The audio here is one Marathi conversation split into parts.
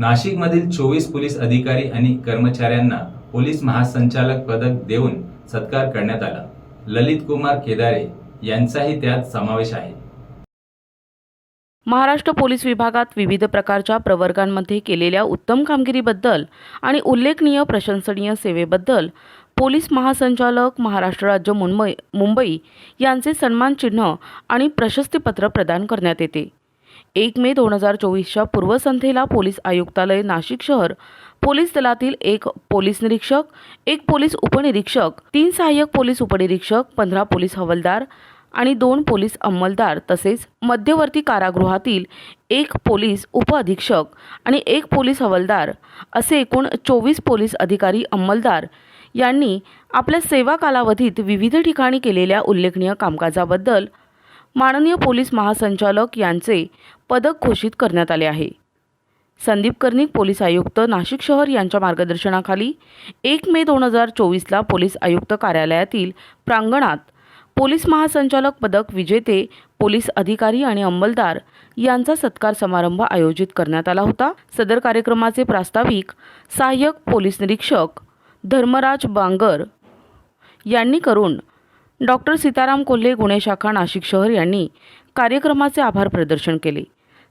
नाशिकमधील चोवीस पोलीस अधिकारी आणि कर्मचाऱ्यांना पोलीस महासंचालक पदक देऊन सत्कार करण्यात आला. ललित कुमार केदारे यांचाही त्यात समावेश आहे. महाराष्ट्र पोलीस विभागात विविध प्रकारच्या प्रवर्गांमध्ये केलेल्या उत्तम कामगिरीबद्दल आणि उल्लेखनीय प्रशंसनीय सेवेबद्दल पोलीस महासंचालक महाराष्ट्र राज्य मुंबई मुंबई यांचे सन्मान चिन्ह आणि प्रशस्तीपत्र प्रदान करण्यात येते. एक मे दोन हजार चोवीसच्या पूर्वसंध्येला पोलीस आयुक्तालय नाशिक शहर पोलीस दलातील एक पोलीस निरीक्षक एक पोलीस उपनिरीक्षक तीन सहाय्यक पोलीस उपनिरीक्षक पंधरा पोलीस हवालदार आणि दोन पोलीस अंमलदार तसेच मध्यवर्ती कारागृहातील एक पोलीस उपअधीक्षक आणि एक पोलीस हवालदार असे एकूण चोवीस पोलीस अधिकारी अंमलदार यांनी आपल्या सेवा कालावधीत विविध ठिकाणी केलेल्या उल्लेखनीय कामकाजाबद्दल माननीय पोलीस महासंचालक यांचे पदक घोषित करण्यात आले आहे. संदीप कर्णिक पोलीस आयुक्त नाशिक शहर यांच्या मार्गदर्शनाखाली एक मे दोन हजार चोवीसला पोलीस आयुक्त कार्यालयातील प्रांगणात पोलीस महासंचालक पदक विजेते पोलीस अधिकारी आणि अंमलदार यांचा सत्कार समारंभ आयोजित करण्यात आला होता. सदर कार्यक्रमाचे प्रास्ताविक सहाय्यक पोलीस निरीक्षक धर्मराज बांगर यांनी करून डॉक्टर सीताराम कोल्हे गुन्हे शाखा नाशिक शहर यांनी कार्यक्रमाचे आभार प्रदर्शन केले.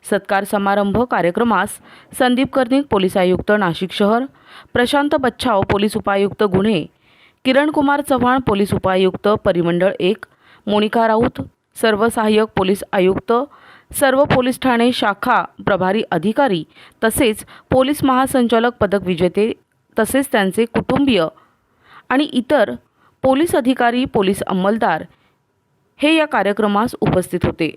सत्कार समारंभ कार्यक्रमास संदीप कर्णिक पोलीस आयुक्त नाशिक शहर प्रशांत बच्छाव पोलीस उपायुक्त गुन्हे किरण कुमार चव्हाण पोलीस उपायुक्त परिमंडळ एक मोनिका राऊत सर्व सहाय्यक पोलीस आयुक्त सर्व पोलीस ठाणे शाखा प्रभारी अधिकारी तसेच पोलीस महासंचालक पदक विजेते तसेच त्यांचे कुटुंबीय आणि इतर पोलीस अधिकारी पोलीस अंमलदार हे या कार्यक्रमास उपस्थित होते.